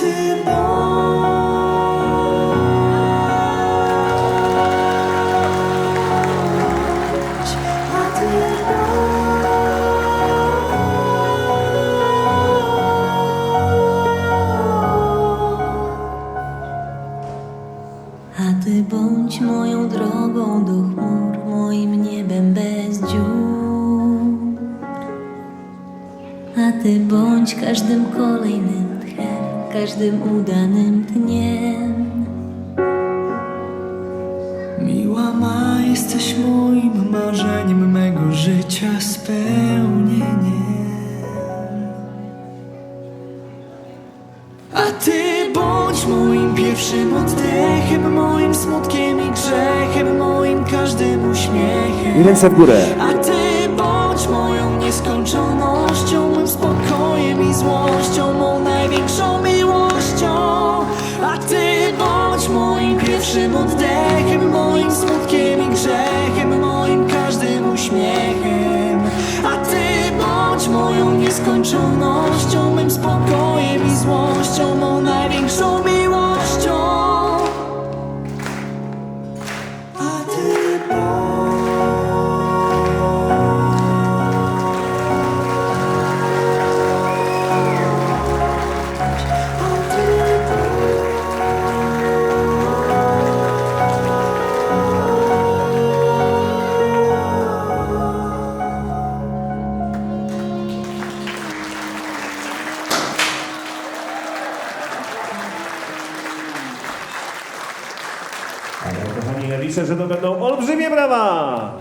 A ty bądź, moją drogą do chmur, moim niebem bez dziur. A ty bądź każdym kolejnym każdym udanym dniem. Miła ma, jesteś moim marzeniem mego życia spełnieniem. A ty bądź moim pierwszym oddechem, moim smutkiem i grzechem, moim każdym uśmiechem. I ręce w górę. Bądź moim pierwszym oddechem, moim smutkiem i grzechem, moim każdym uśmiechem. A ty bądź moją nieskończonością, mym spokojem i liczę, że to będą olbrzymie brawa!